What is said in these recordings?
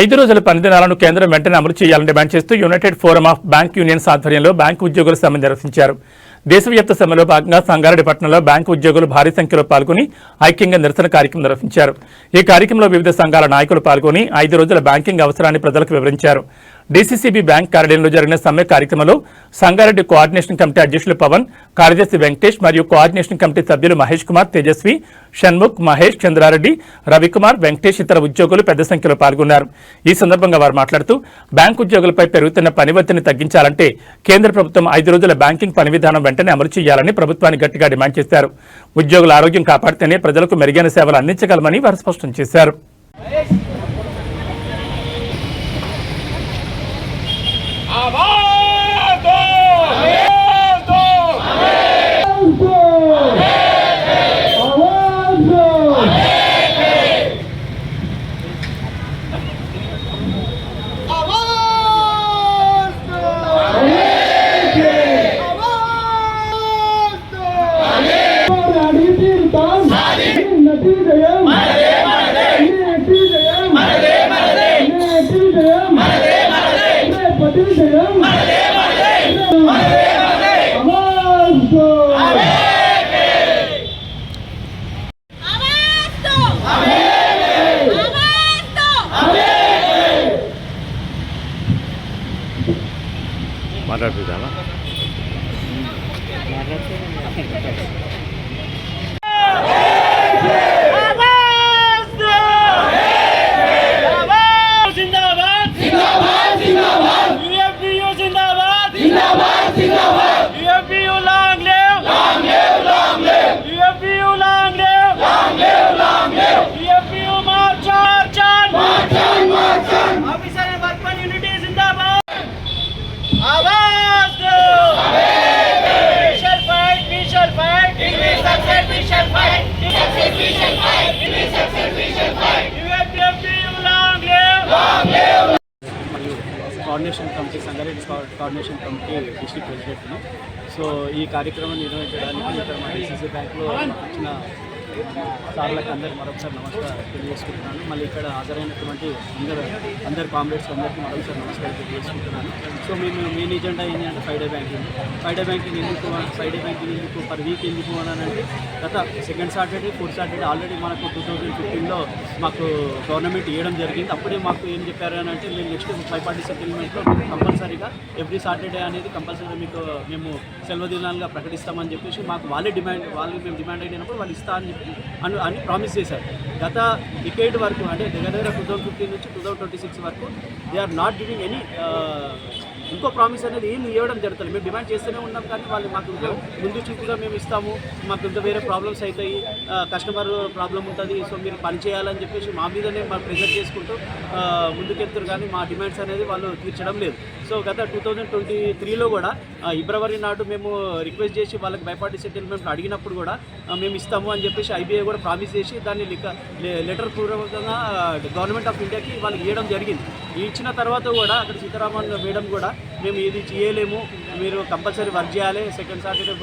ఐదు రోజుల పనిదినాలను కేంద్రం వెంటనే అమలు చేయాలని డిమాండ్ చేస్తూ united forum of bank unions ఆధ్వర్యంలో బ్యాంకు ఉద్యోగులు సమ్మె నిర్వహించారు. దేశవ్యాప్త సమ్మెలో భాగంగా సంగారెడ్డి పట్టణంలో బ్యాంకు ఉద్యోగులు భారీ సంఖ్యలో పాల్గొని ఐక్యంగా నిరసన కార్యక్రమం నిర్వహించారు. ఈ కార్యక్రమంలో వివిధ సంఘాల నాయకులు పాల్గొని ఐదు రోజుల బ్యాంకింగ్ అవసరాన్ని ప్రజలకు వివరించారు. డీసీసీబీ బ్యాంక్ కార్యాలయంలో జరిగిన సమ్మె కార్యక్రమంలో సంగారెడ్డి కోఆర్డినేషన్ కమిటీ అధ్యక్షులు పవన్ కార్యదర్శి వెంకటేష్ మరియు కోఆర్డినేషన్ కమిటీ సభ్యులు మహేష్ కుమార్ తేజస్వి షణ్ముఖ్ మహేష్ చంద్రారెడ్డి రవికుమార్ వెంకటేష్ ఇతర ఉద్యోగులు పెద్ద సంఖ్యలో పాల్గొన్నారు. ఈ సందర్భంగా వారు మాట్లాడుతూ బ్యాంక్ ఉద్యోగులపై పెరుగుతున్న పని ఒత్తిడిని తగ్గించాలంటే కేంద్ర ప్రభుత్వం ఐదు రోజుల బ్యాంకింగ్ పని విధానం వెంటనే అమలు చేయాలని ప్రభుత్వాన్ని గట్టిగా డిమాండ్ చేశారు. ఉద్యోగుల ఆరోగ్యం కాపాడితేనే ప్రజలకు మెరుగైన సేవలు అందించగలమని వారు స్పష్టం చేశారు. Maravilha, né? Maravilha. Yeah. Coordination committee district ప్రెసిడెంట్ను. So ఈ కార్యక్రమం నిర్వహించడానికి ఇక్కడ మా డిసిసి బ్యాంక్లో వచ్చిన సార్లకు అందరికి మరొకసారి నమస్కారం తెలియజేసుకుంటున్నాను. మళ్ళీ ఇక్కడ హాజరైనటువంటి అందరు అందరు కామ్రేడ్స్ అందరికీ మరొకసారి నమస్కారం తెలియజేసుకుంటున్నాను. సో మేము మెయిన్ ఎజెండా ఏంటి అంటే five day banking. Five day banking ఎందుకు ఫైవ్ డే బ్యాంకింగ్ ఎందుకు పర్ వీక్ ఎందుకు అని అంటే గత second Saturday fourth Saturday already మనకు టూ థౌజండ్ ఫిఫ్టీన్లో మాకు గవర్నమెంట్ ఇవ్వడం జరిగింది. అప్పుడే మాకు ఏం చెప్పారు అని అంటే మేము నెక్స్ట్ ఫైవ్ పార్టీ సెటిల్మెంట్లో కంపల్సరీగా ఎవ్రీ సాటర్డే అనేది కంపల్సరీ మీకు మేము సెలవు దినాలుగా ప్రకటిస్తామని చెప్పేసి మాకు వాళ్ళే డిమాండ్ వాళ్ళు మేము డిమాండ్ అయినప్పుడు వాళ్ళు ఇస్తా అని చెప్పి అని అని ప్రామిస్ చేశారు. గత డికేట్ వరకు అంటే దగ్గర దగ్గర టూ థౌసండ్ ఫిఫ్టీన్ నుంచి టూ థౌసండ్ ట్వంటీ సిక్స్ వరకు they are not giving any ఇంకో ప్రామిస్ అనేది ఏం ఇవ్వడం జరుగుతుంది. మేము డిమాండ్ చేస్తూనే ఉన్నాం కానీ వాళ్ళు మాకు ముందు చూపుగా మేము ఇస్తాము. మాకు ఇంత వేరే ప్రాబ్లమ్స్ అవుతాయి. కస్టమర్ ప్రాబ్లం ఉంటుంది. సో మీరు పని చేయాలని చెప్పేసి మా మీదనే మా ప్రెజర్ చేసుకుంటూ ఆ, ముందుకెళ్తారు కానీ మా డిమాండ్స్ అనేది వాళ్ళు తీర్చడం లేదు. సో గత టూ థౌజండ్ ట్వంటీ త్రీలో కూడా ఫిబ్రవరి నాడు మేము రిక్వెస్ట్ చేసి వాళ్ళకి బైపార్టీ సెటిల్మెంట్ అడిగినప్పుడు కూడా మేము ఇస్తాము అని చెప్పేసి ఐబీఐ కూడా ప్రామిస్ చేసి దాన్ని లెటర్ పూర్వకంగా గవర్నమెంట్ ఆఫ్ ఇండియాకి వాళ్ళకి ఇవ్వడం జరిగింది. ఇచ్చిన తర్వాత కూడా అక్కడ సీతారామన్ మేడం కూడా మేము ఇది చేయలేము మీరు కంపల్సరీ వర్క్ చేయాలి second Saturday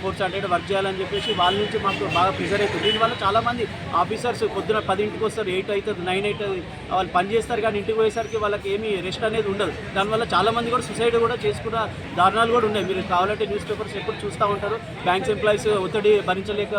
fourth Saturday work చేయాలని చెప్పేసి వాళ్ళ నుంచి మాకు బాగా ప్రెజర్ అవుతుంది దీనివల్ల చాలామంది ఆఫీసర్స్ పొద్దున పదింటికి వస్తారు ఎయిట్ అవుతుంది నైన్ అవుతుంది. వాళ్ళు పని చేస్తారు కానీ ఇంటికి పోయేసరికి వాళ్ళకి ఏమీ రెస్ట్ అనేది ఉండదు. దానివల్ల చాలామంది కూడా సుసైడ్ కూడా చేసుకున్న దారుణాలు కూడా ఉన్నాయి. మీరు కావాలంటే న్యూస్ పేపర్స్ ఎప్పుడు చూస్తూ ఉంటారు. బ్యాంక్స్ ఎంప్లాయీస్ ఒత్తిడి భరించలేక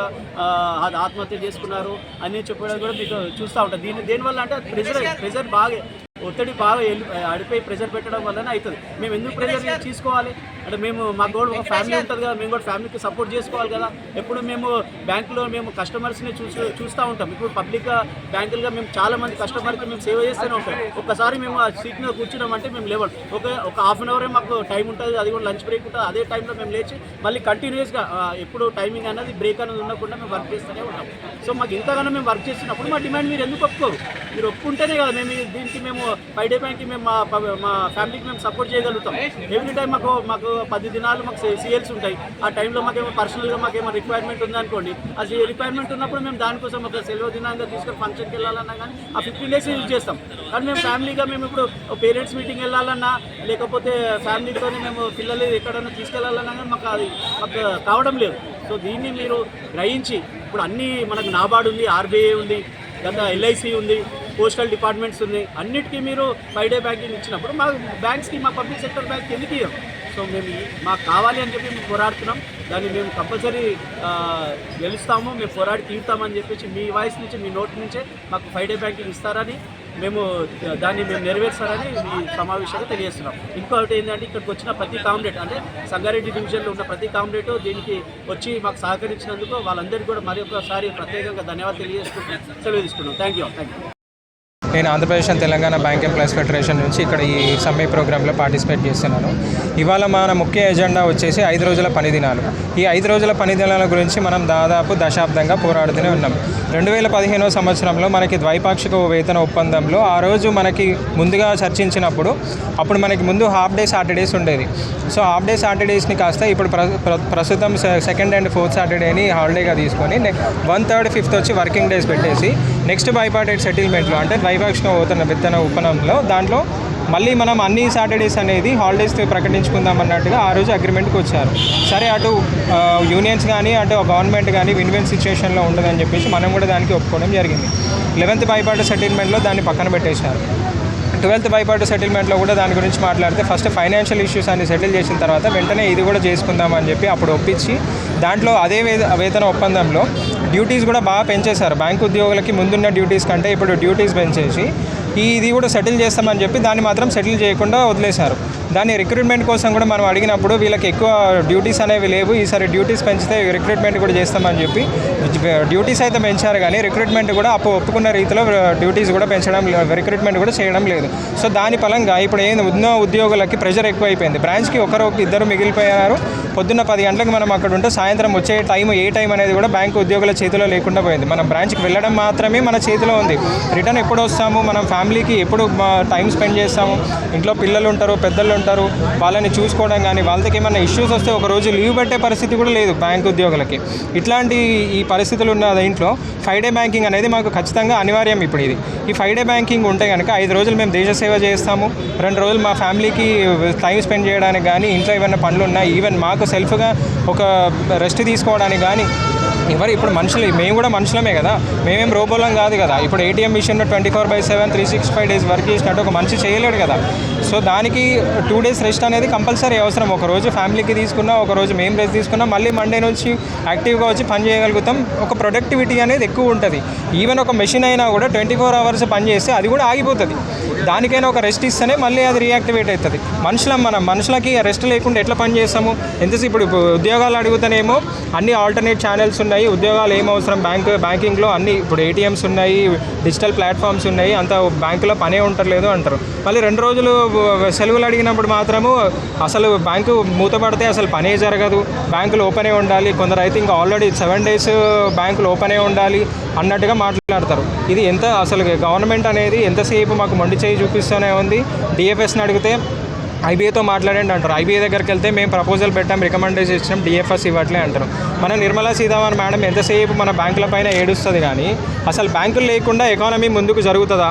ఆత్మహత్య చేసుకున్నారు అని చెప్పడం కూడా మీకు చూస్తూ ఉంటారు. దీని దేనివల్ల అంటే ప్రెజర్ ప్రెజర్ బాగా ఒత్తిడి బాగా వెళ్ళి అడిపోయి ప్రెజర్ పెట్టడం వల్లనే అవుతుంది. మేము ఎందుకు ప్రెజర్ తీసుకోవాలి? అంటే మేము మాకు కూడా ఒక ఫ్యామిలీ ఉంటుంది కదా మేము కూడా ఫ్యామిలీకి సపోర్ట్ చేసుకోవాలి కదా. ఎప్పుడు మేము బ్యాంకులో మేము కస్టమర్స్ని చూసి చూస్తూ ఉంటాం. ఇప్పుడు పబ్లిక్ బ్యాంకులుగా మేము చాలా మంది కస్టమర్కి మేము సేవ చేస్తూనే ఉంటాం. ఒక్కసారి మేము ఆ సీట్ మీద కూర్చున్నాం అంటే మేము లేవాలి. ఒక ఒక హాఫ్ అన్ అవరే మాకు టైం ఉంటుంది అది కూడా లంచ్ బ్రేక్ ఉంటుంది అదే టైంలో మేము లేచి మళ్ళీ కంటిన్యూస్గా ఎప్పుడు టైమింగ్ అనేది బ్రేక్ అనేది ఉండకుండా మేము వర్క్ చేస్తూనే ఉంటాం. సో మాకు ఇంతగానో మేము వర్క్ చేస్తున్నప్పుడు మా డిమాండ్ మీరు ఎందుకు ఒప్పుకోరు? మీరు ఒప్పుకుంటేనే కదా మేము దీనికి మేము ఫైవ్ డే బ్యాంక్కి మేము మా మా ఫ్యామిలీకి మేము సపోర్ట్ చేయగలుగుతాం. ఎవ్రీ టైం మాకు మాకు పది దినాలు మాకు సీఎల్స్ ఉంటాయి. ఆ టైంలో మాకేమో పర్సనల్గా మాకేమో రిక్వైర్మెంట్ ఉందనుకోండి. అది రిక్వైర్మెంట్ ఉన్నప్పుడు మేము దానికోసం ఒక సెలవు దినాంగా తీసుకొని ఫంక్షన్కి వెళ్ళాలన్నా కానీ ఆ ఫిఫ్టీన్ డేస్ యూజ్ చేస్తాం. కానీ మేము ఫ్యామిలీగా మేము ఇప్పుడు పేరెంట్స్ మీటింగ్ వెళ్ళాలన్నా లేకపోతే ఫ్యామిలీతో మేము పిల్లలు ఎక్కడైనా తీసుకెళ్ళాలన్నా కానీ మాకు అది మాకు కావడం లేదు. సో దీన్ని మీరు గ్రహించి ఇప్పుడు అన్నీ మనకు నాబార్డు ఉంది ఆర్బీఐ ఉంది గత ఎల్ఐసి ఉంది పోస్టల్ డిపార్ట్మెంట్స్ ఉన్నాయి అన్నిటికీ మీరు ఫైవ్ డే బ్యాంకింగ్ ఇచ్చినప్పుడు మా బ్యాంక్స్కి మా పబ్లిక్ సెక్టర్ బ్యాంక్ ఎందుకు ఇవ్వం సో మేము మాకు కావాలి అని చెప్పి మేము పోరాడుతున్నాం. దాన్ని మేము కంపల్సరీ గెలుస్తాము మేము పోరాడి తీరుతామని చెప్పేసి మీ వాయిస్ నుంచి మీ నోటి నుంచే మాకు ఫైవ్ డే బ్యాంకింగ్ ఇస్తారని మేము దాన్ని మేము నెరవేర్చాలని ఈ సమావేశంగా తెలియజేస్తున్నాం. ఇంకొకటి ఏంటంటే ఇక్కడికి వచ్చిన ప్రతి కామ్రేడ్ అంటే సంగారెడ్డి డివిజన్లో ఉన్న ప్రతి కామ్రేడ్ దీనికి వచ్చి మాకు సహకరించినందుకు వాళ్ళందరికీ కూడా మరి ఒకసారి ప్రత్యేకంగా ధన్యవాదాలు తెలియజేసుకుంటూ సెలవు తీసుకున్నాం థ్యాంక్ యూ థ్యాంక్ యూ నేను Andhra Pradesh and Telangana bank employees federation నుంచి ఇక్కడ ఈ సమ్మె ప్రోగ్రాంలో పార్టిసిపేట్ చేస్తున్నాను. ఇవాళ మన ముఖ్య ఎజెండా వచ్చేసి ఐదు రోజుల పని దినాలు. ఈ ఐదు రోజుల పని దినాల గురించి మనం దాదాపు దశాబ్దంగా పోరాడుతూనే ఉన్నాం. రెండు వేల పదిహేనవ సంవత్సరంలో మనకి ద్వైపాక్షిక వేతన ఒప్పందంలో ఆ రోజు మనకి ముందుగా చర్చించినప్పుడు అప్పుడు మనకి ముందు హాఫ్ డే సాటర్డేస్ ఉండేది. సో హాఫ్ డే సాటర్డేస్ని కాస్త ఇప్పుడు ప్ర ప్ర- ప్రస్తుతం సెకండ్ అండ్ ఫోర్త్ సాటర్డేని హాలిడేగా తీసుకొని వన్ థర్డ్ ఫిఫ్త్ వచ్చి వర్కింగ్ డేస్ పెట్టేసి నెక్స్ట్ బైపార్టెడ్ సెటిల్మెంట్లో అంటే ద్వైపాక్షిక వేతన విత్తన ఒప్పందంలో దాంట్లో మళ్ళీ మనం అన్ని సాటర్డేస్ అనేది హాలిడేస్ ప్రకటించుకుందాం అన్నట్టుగా ఆ రోజు అగ్రిమెంట్కి వచ్చారు. సరే అటు యూనియన్స్ కానీ అటు గవర్నమెంట్ కానీ విన్ విన్ సిచ్యువేషన్లో ఉండదని చెప్పేసి మనం కూడా దానికి ఒప్పుకోవడం జరిగింది. లెవెన్త్ బైపాటు సెటిల్మెంట్లో దాన్ని పక్కన పెట్టేశారు. ట్వెల్త్ బైపాటు సెటిల్మెంట్లో కూడా దాని గురించి మాట్లాడితే ఫస్ట్ ఫైనాన్షియల్ ఇష్యూస్ అన్ని సెటిల్ చేసిన తర్వాత వెంటనే ఇది కూడా చేసుకుందాం అని చెప్పి అప్పుడు ఒప్పించి దాంట్లో అదే వేతన ఒప్పందంలో డ్యూటీస్ కూడా బాగా పెంచేశారు. బ్యాంక్ ఉద్యోగులకి ముందున్న డ్యూటీస్ కంటే ఇప్పుడు డ్యూటీస్ పెంచేసి ఇది కూడా సెటిల్ చేస్తామని చెప్పి దాన్ని మాత్రం సెటిల్ చేయకుండా వదిలేశారు. దాన్ని రిక్రూట్మెంట్ కోసం కూడా మనం అడిగినప్పుడు వీళ్ళకి ఎక్కువ డ్యూటీస్ అనేవి లేవు. ఈసారి డ్యూటీస్ పెంచితే రిక్రూట్మెంట్ కూడా చేస్తామని చెప్పి డ్యూటీస్ అయితే పెంచారు కానీ రిక్రూట్మెంట్ కూడా అప్పుడు ఒప్పుకున్న రీతిలో డ్యూటీస్ కూడా పెంచడం రిక్రూట్మెంట్ కూడా చేయడం లేదు. సో దాని ఫలంగా ఇప్పుడు ఏంది ఉన్న ఉద్యోగులకి ప్రెషర్ ఎక్కువైపోయింది. బ్రాంచ్కి ఒకరు ఇద్దరు మిగిలిపోయారు పొద్దున్న పది గంటలకు మనం అక్కడ ఉంటే సాయంత్రం వచ్చే టైం ఏ టైం అనేది కూడా బ్యాంకు ఉద్యోగుల చేతిలో లేకుండా పోయింది. మనం బ్రాంచ్కి వెళ్ళడం మాత్రమే మన చేతిలో ఉంది. రిటర్న్ ఎప్పుడు వస్తాము? మనం ఫ్యామిలీకి ఎప్పుడు టైం స్పెండ్ చేస్తాము? ఇంట్లో పిల్లలు ఉంటారు పెద్దలు ఉంటారు వాళ్ళని చూసుకోవడం కానీ వాళ్ళకి ఏమైనా ఇష్యూస్ వస్తే ఒక రోజు లీవ్ పెట్టే పరిస్థితి కూడా లేదు బ్యాంక్ ఉద్యోగులకి. ఇట్లాంటి ఈ పరిస్థితులు ఉన్న దీంట్లో ఫైవ్ డే బ్యాంకింగ్ అనేది మాకు ఖచ్చితంగా అనివార్యం ఇప్పుడు ఇది. ఈ ఫైవ్ డే బ్యాంకింగ్ ఉంటే కనుక ఐదు రోజులు మేము దేశ సేవ చేస్తాము. రెండు రోజులు మా ఫ్యామిలీకి టైం స్పెండ్ చేయడానికి కానీ ఇంట్లో ఏమైనా పనులు ఉన్నాయి ఈవెన్ మాకు సెల్ఫ్గా ఒక రెస్ట్ తీసుకోవడానికి కానీ ఎవరు ఇప్పుడు మనుషులు మేము కూడా మనుషులమే కదా. మేమేం రోబోలం కాదు కదా. ఇప్పుడు ఏటీఎం మిషన్లో twenty four by seven three six five days work చేసినట్టు ఒక మనిషి చేయలేడు కదా. సో దానికి టూ డేస్ రెస్ట్ అనేది కంపల్సరీ అవసరం. ఒక రోజు ఫ్యామిలీకి తీసుకున్నా ఒక రోజు మేము రెస్ట్ తీసుకున్నా మళ్ళీ మండే నుంచి యాక్టివ్గా వచ్చి పని చేయగలుగుతాం. ఒక ప్రొడక్టివిటీ అనేది ఎక్కువ ఉంటుంది. ఈవెన్ ఒక మెషిన్ అయినా కూడా ట్వంటీ ఫోర్ అవర్స్ పని చేస్తే అది కూడా ఆగిపోతుంది. దానికైనా ఒక రెస్ట్ ఇస్తేనే మళ్ళీ అది రియాక్టివేట్ అవుతుంది. మనుషుల మనం మనుషులకి రెస్ట్ లేకుండా ఎట్లా పని చేస్తాము? ఎంతసేపు ఇప్పుడు ఇప్పుడు ఉద్యోగాలు అడుగుతానేమో అన్ని ఆల్టర్నేట్ ఛానల్స్ ఉన్నాయి. ఉద్యోగాలు ఏం అవసరం? బ్యాంక్ బ్యాంకింగ్లో అన్ని ఇప్పుడు ఏటీఎమ్స్ ఉన్నాయి డిజిటల్ ప్లాట్ఫామ్స్ ఉన్నాయి. అంత బ్యాంకులో పనే ఉండట్లేదు అంటారు. మళ్ళీ రెండు రోజులు సెలవులు అడిగినప్పుడు మాత్రము అసలు బ్యాంకు మూతపడితే అసలు పనే జరగదు. బ్యాంకులు ఓపెనే ఉండాలి. కొందరు అయితే ఇంకా ఆల్రెడీ సెవెన్ డేస్ బ్యాంకులు ఓపెనే ఉండాలి అన్నట్టుగా మాట్లాడతారు. ఇది ఎంత అసలు గవర్నమెంట్ అనేది ఎంతసేపు మాకు మొండి చేయి చూపిస్తూనే ఉంది. డిఎఫ్ఎస్ని అడిగితే ఐబీఐతో మాట్లాడండి అంటారు. ఐబీఐ దగ్గరికి వెళ్తే మేము ప్రపోజల్ పెట్టాం రికమెండేషన్ ఇచ్చినాం డిఎఫ్ఎస్ ఇవ్వట్లే అంటారు. మన నిర్మలా సీతారామన్ మేడం ఎంతసేపు మన బ్యాంకుల పైన ఏడుస్తుంది కానీ అసలు బ్యాంకులు లేకుండా ఎకానమీ ముందుకు జరుగుతుందా?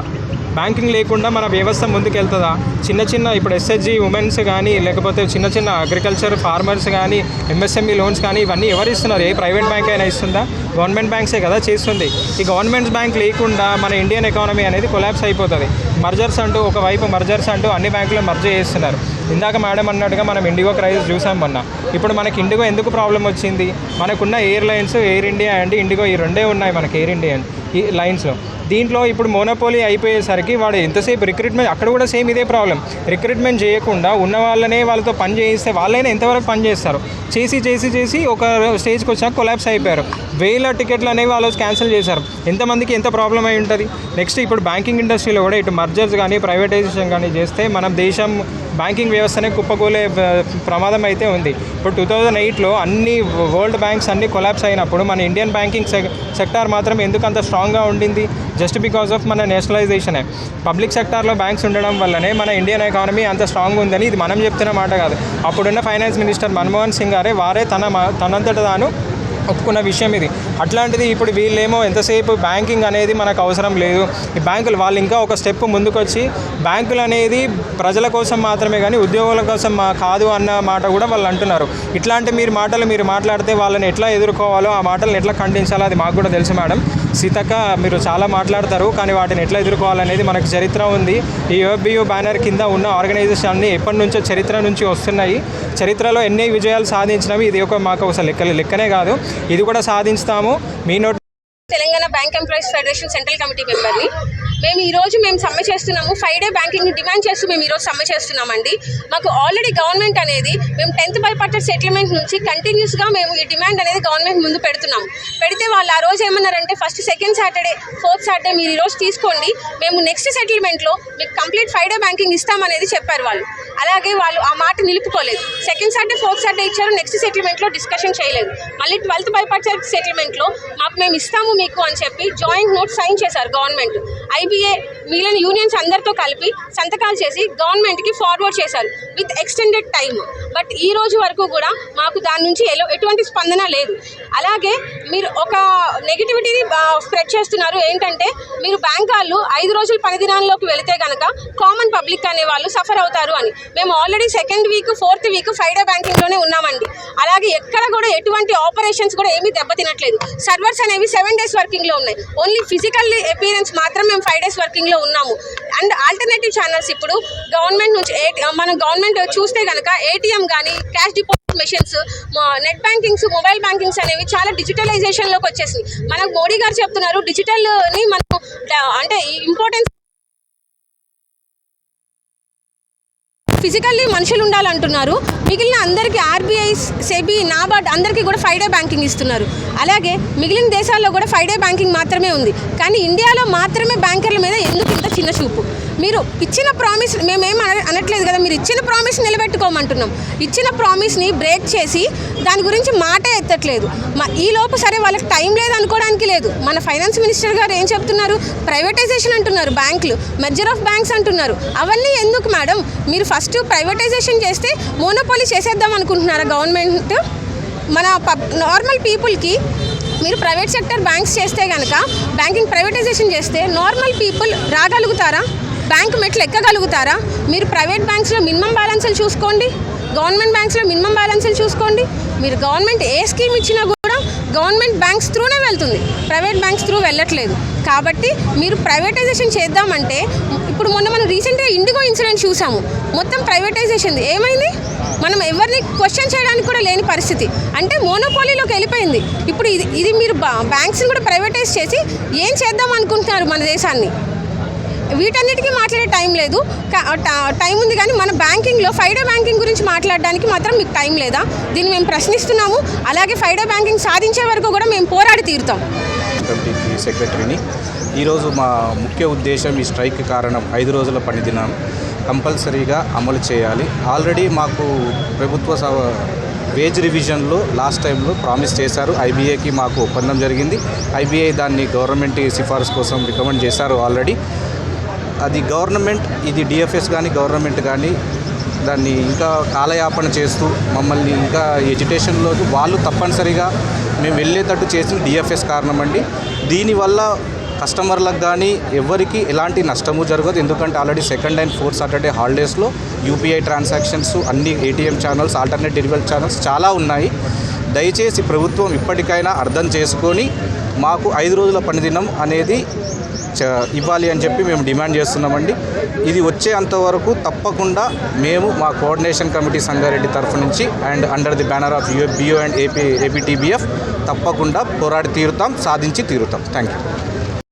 బ్యాంకింగ్ లేకుండా మన వ్యవస్థ ముందుకెళ్తుందా? చిన్న చిన్న ఇప్పుడు ఎస్హెచ్జి ఉమెన్స్ కానీ లేకపోతే చిన్న చిన్న అగ్రికల్చర్ ఫార్మర్స్ కానీ ఎంఎస్ఎంఈ లోన్స్ కానీ ఇవన్నీ ఎవరు ఇస్తున్నారు? ఏ ప్రైవేట్ బ్యాంక్ అయినా ఇస్తుందా? గవర్నమెంట్ బ్యాంక్సే కదా చేస్తుంది. ఈ గవర్నమెంట్ బ్యాంక్ లేకుండా మన ఇండియన్ ఎకానమీ అనేది కొలాప్స్ అయిపోతుంది. మర్జర్స్ అంటూ ఒకవైపు మర్జర్స్ అంటూ అన్ని బ్యాంకులు మర్జ్ చేస్తున్నారు. ఇందాక మేడం అన్నట్టుగా మనం ఇండిగో క్రైసిస్ చూసాం మొన్న. ఇప్పుడు మనకి ఇండిగో ఎందుకు ప్రాబ్లం వచ్చింది? మనకున్న airlines Air India and IndiGo ఈ రెండే ఉన్నాయి మనకి ఎయిర్ ఇండియా ఈ లైన్స్లో దీంట్లో ఇప్పుడు మోనోపోలీ అయిపోయేసరికి వాడు ఎంతసేపు రిక్రూట్మెంట్ అక్కడ కూడా సేమ్ ఇదే ప్రాబ్లం. రిక్రూట్మెంట్ చేయకుండా ఉన్న వాళ్ళనే వాళ్ళతో పని చేయిస్తే వాళ్ళైనా ఎంతవరకు పని చేస్తారు? చేసి చేసి చేసి ఒక స్టేజ్కి వచ్చాక కొలాప్స్ అయిపోయారు. వేల టికెట్లు అనేవి వాళ్ళు క్యాన్సిల్ చేశారు. ఎంతమందికి ఎంత ప్రాబ్లం అయి ఉంటుంది? నెక్స్ట్ ఇప్పుడు బ్యాంకింగ్ ఇండస్ట్రీలో కూడా ఇటు మర్జర్స్ కానీ ప్రైవేటైజేషన్ కానీ చేస్తే మనం దేశం బ్యాంకింగ్ వ్యవస్థనే కుప్పకూలే ప్రమాదం అయితే ఉంది. ఇప్పుడు టూ థౌజండ్ ఎయిట్లో అన్ని వరల్డ్ బ్యాంక్స్ అన్ని కొలాప్స్ అయినప్పుడు మన ఇండియన్ బ్యాంకింగ్ సెక్టార్ మాత్రం ఎందుకంత స్ట్రాంగ్ స్ట్రాంగ్గా ఉండింది జస్ట్ బికాస్ ఆఫ్ మన నేషనలైజేషనే పబ్లిక్ సెక్టార్లో బ్యాంక్స్ ఉండడం వల్లనే మన ఇండియన్ ఎకానమీ అంత స్ట్రాంగ్ ఉందని ఇది మనం చెప్తున్న మాట కాదు. అప్పుడున్న ఫైనాన్స్ మినిస్టర్ మన్మోహన్ సింగ్ గారే వారే తన తనంతట తాను ఒప్పుకున్న విషయం ఇది. అట్లాంటిది ఇప్పుడు వీళ్ళేమో ఎంతసేపు బ్యాంకింగ్ అనేది మనకు అవసరం లేదు. ఈ బ్యాంకులు వాళ్ళు ఇంకా ఒక స్టెప్ ముందుకొచ్చి బ్యాంకులు అనేది ప్రజల కోసం మాత్రమే కానీ ఉద్యోగుల కోసం మా కాదు అన్న మాట కూడా వాళ్ళు అంటున్నారు. ఇట్లాంటి మీరు మాటలు మీరు మాట్లాడితే వాళ్ళని ఎట్లా ఎదుర్కోవాలో ఆ మాటలను ఎట్లా ఖండించాలో అది మాకు కూడా తెలుసు మేడం. సీతక్క మీరు చాలా మాట్లాడతారు కానీ వాటిని ఎట్లా ఎదుర్కోవాలనేది మనకు చరిత్ర ఉంది. ఈ యూఎఫ్బియు బ్యానర్ కింద ఉన్న ఆర్గనైజేషన్ అన్ని ఎప్పటి నుంచో చరిత్ర నుంచి వస్తున్నాయి. చరిత్రలో ఎన్ని విజయాలు సాధించినవి ఇది ఒక మాకు అసలు లెక్క లెక్కనే కాదు. ఇది కూడా సాధిస్తాము మీ note Telangana bank employees federation central committee మెంబర్ని. మేము ఈ రోజు మేము సమ్మె చేస్తున్నాము. ఫైవ్ డే బ్యాంకింగ్ డిమాండ్ చేస్తూ మేము ఈరోజు సమ్మె చేస్తున్నామండి. మాకు ఆల్రెడీ గవర్నమెంట్ అనేది మేము టెన్త్ బైపార్టర్ సెటిల్మెంట్ నుంచి కంటిన్యూస్గా మేము ఈ డిమాండ్ అనేది గవర్నమెంట్ ముందు పెడుతున్నాము. పెడితే వాళ్ళు ఆ రోజు ఏమన్నారంటే first second Saturday fourth Saturday మీరు ఈ రోజు తీసుకోండి. మేము నెక్స్ట్ సెటిల్మెంట్లో మీకు కంప్లీట్ ఫైవ్ డే బ్యాంకింగ్ ఇస్తామనేది చెప్పారు వాళ్ళు. అలాగే వాళ్ళు ఆ మాట నిలుపుకోలేదు. సెకండ్ సాటర్డే ఫోర్త్ సాటర్డే ఇచ్చారు నెక్స్ట్ సెటిల్మెంట్లో డిస్కషన్ చేయలేదు. మళ్ళీ ట్వెల్త్ బైపార్టర్ సెటిల్మెంట్లో మాకు మేము ఇస్తాము మీకు అని చెప్పి జాయింట్ నోట్ సైన్ చేశారు గవర్నమెంట్. ఐబీఏ మిగిలిన యూనియన్స్ అందరితో కలిపి సంతకాలు చేసి గవర్నమెంట్కి ఫార్వర్డ్ చేశారు విత్ ఎక్స్టెండెడ్ టైం బట్ ఈ రోజు వరకు కూడా మాకు దాని నుంచి ఎలో ఎటువంటి స్పందన లేదు. అలాగే మీరు ఒక నెగిటివిటీని స్ప్రెడ్ చేస్తున్నారు. ఏంటంటే మీరు బ్యాంక్ వాళ్ళు ఐదు రోజుల పని దినాల్లోకి వెళితే కనుక కామన్ పబ్లిక్ అనే వాళ్ళు సఫర్ అవుతారు అని. మేము already second week fourth week five day బ్యాంకింగ్లోనే ఉన్నామండి. అలాగే ఎక్కడ కూడా ఎటువంటి ఆపరేషన్స్ కూడా ఏమీ దెబ్బతినట్లేదు. సర్వర్స్ అనేవి సెవెన్ డేస్ వర్కింగ్లో ఉన్నాయి. ఓన్లీ ఫిజికల్ అపీరెన్స్ మాత్రం మేము ఫైవ్ డేస్ వర్కింగ్లో ఉన్నాము. అండ్ ఆల్టర్నేటివ్ ఛానల్స్ ఇప్పుడు గవర్నమెంట్ నుంచి మనం గవర్నమెంట్ చూస్తే కనుక ఏటీఎం కానీ cash deposit machines net bankings mobile bankings అనేవి చాలా డిజిటలైజేషన్లోకి వచ్చేసింది మనకు మోడీ గారు చెప్తున్నారు డిజిటల్ని మనం అంటే ఇంపార్టెన్స్ ఫిజికల్లీ మనుషులు ఉండాలంటున్నారు. మిగిలిన అందరికీ ఆర్బీఐ సెబీ నాబార్డ్ అందరికీ కూడా ఫైవ్ డే బ్యాంకింగ్ ఇస్తున్నారు. అలాగే మిగిలిన దేశాల్లో కూడా ఫైవ్ డే బ్యాంకింగ్ మాత్రమే ఉంది. కానీ ఇండియాలో మాత్రమే బ్యాంకర్ల మీద ఎందుకు ఇంత చిన్న చూపు? మీరు ఇచ్చిన ప్రామిస్ మేమేం అనట్లేదు కదా మీరు ఇచ్చిన ప్రామిస్ నిలబెట్టుకోమంటున్నాం. ఇచ్చిన ప్రామిస్ని బ్రేక్ చేసి దాని గురించి మాట ఎత్తట్లేదు. మా ఈ లోపు సరే వాళ్ళకి టైం లేదు అనుకోవడానికి లేదు. మన ఫైనాన్స్ మినిస్టర్ గారు ఏం చెప్తున్నారు? ప్రైవేటైజేషన్ అంటున్నారు బ్యాంకులు మెజర్ ఆఫ్ బ్యాంక్స్ అంటున్నారు. అవన్నీ ఎందుకు మేడం? మీరు ఫస్ట్ ప్రైవేటైజేషన్ చేస్తే మోనోపాలీ చేసేద్దాం అనుకుంటున్నారా గవర్నమెంట్? మన పబ్ నార్మల్ పీపుల్కి మీరు ప్రైవేట్ సెక్టర్ బ్యాంక్స్ చేస్తే కనుక బ్యాంకింగ్ ప్రైవేటైజేషన్ చేస్తే నార్మల్ పీపుల్ రాగలుగుతారా? బ్యాంక్ మెట్లు ఎక్కగలుగుతారా? మీరు ప్రైవేట్ బ్యాంక్స్లో మినిమం బ్యాలెన్స్లు చూసుకోండి. గవర్నమెంట్ బ్యాంక్స్లో మినిమం బ్యాలెన్స్లు చూసుకోండి. మీరు గవర్నమెంట్ ఏ స్కీమ్ ఇచ్చినా కూడా గవర్నమెంట్ బ్యాంక్స్ త్రూనే వెళ్తుంది. ప్రైవేట్ బ్యాంక్స్ త్రూ వెళ్ళట్లేదు. కాబట్టి మీరు ప్రైవేటైజేషన్ చేద్దామంటే ఇప్పుడు మొన్న మనం రీసెంట్గా ఇండిగో ఇన్సిడెంట్ చూసాము. మొత్తం ప్రైవేటైజేషన్ ఏమైంది? మనం ఎవరిని క్వశ్చన్ చేయడానికి కూడా లేని పరిస్థితి. అంటే మోనోపాలీలోకి వెళ్ళిపోయింది. ఇప్పుడు ఇది ఇది మీరు బ్యాంక్స్ని కూడా ప్రైవేటైజ్ చేసి ఏం చేద్దాం అనుకుంటున్నారు మన దేశాన్ని? వీటన్నిటికీ మాట్లాడే టైం లేదు. టైం ఉంది కానీ మన బ్యాంకింగ్లో ఫైవ్ డే బ్యాంకింగ్ గురించి మాట్లాడడానికి మాత్రం మీకు టైం లేదా. దీన్ని మేము ప్రశ్నిస్తున్నాము. అలాగే ఫైవ్ డే బ్యాంకింగ్ సాధించే వరకు కూడా మేము పోరాడి తీరుతాం. కమిటీకి సెక్రటరీని. ఈరోజు మా ముఖ్య ఉద్దేశం ఈ స్ట్రైక్ కారణం ఐదు రోజుల పని దినం కంపల్సరీగా అమలు చేయాలి. ఆల్రెడీ మాకు ప్రభుత్వ వేజ్ రివిజన్లో లాస్ట్ టైంలో ప్రామిస్ చేశారు. ఐబీఐకి మాకు ఒప్పందం జరిగింది. ఐబీఐ దాన్ని గవర్నమెంట్ సిఫార్సు కోసం రికమెండ్ చేశారు ఆల్రెడీ. అది గవర్నమెంట్ ఇది డిఎఫ్ఎస్ కానీ గవర్నమెంట్ కానీ దాన్ని ఇంకా కాలయాపన చేస్తూ మమ్మల్ని ఇంకా ఎడ్యుకేషన్లోకి వాళ్ళు తప్పనిసరిగా మేము వెళ్ళేటట్టు చేసిన డిఎఫ్ఎస్ కారణం అండి. దీనివల్ల కస్టమర్లకు కానీ ఎవరికి ఎలాంటి నష్టము జరగదు. ఎందుకంటే already second and fourth Saturday హాలిడేస్లో యూపీఐ ట్రాన్సాక్షన్స్ అన్ని ATM channels alternate delivery channels చాలా ఉన్నాయి. దయచేసి ప్రభుత్వం ఇప్పటికైనా అర్థం చేసుకొని మాకు ఐదు రోజుల పనిదినం అనేది ఇవ్వాలి అని చెప్పి మేము డిమాండ్ చేస్తున్నామండి. ఇది వచ్చేంత వరకు తప్పకుండా మేము మా కోఆర్డినేషన్ కమిటీ సంగారెడ్డి తరఫు నుంచి and under the banner of UF BO and AP APTBF తప్పకుండా పోరాడి తీరుతాం సాధించి తీరుతాం. Thank you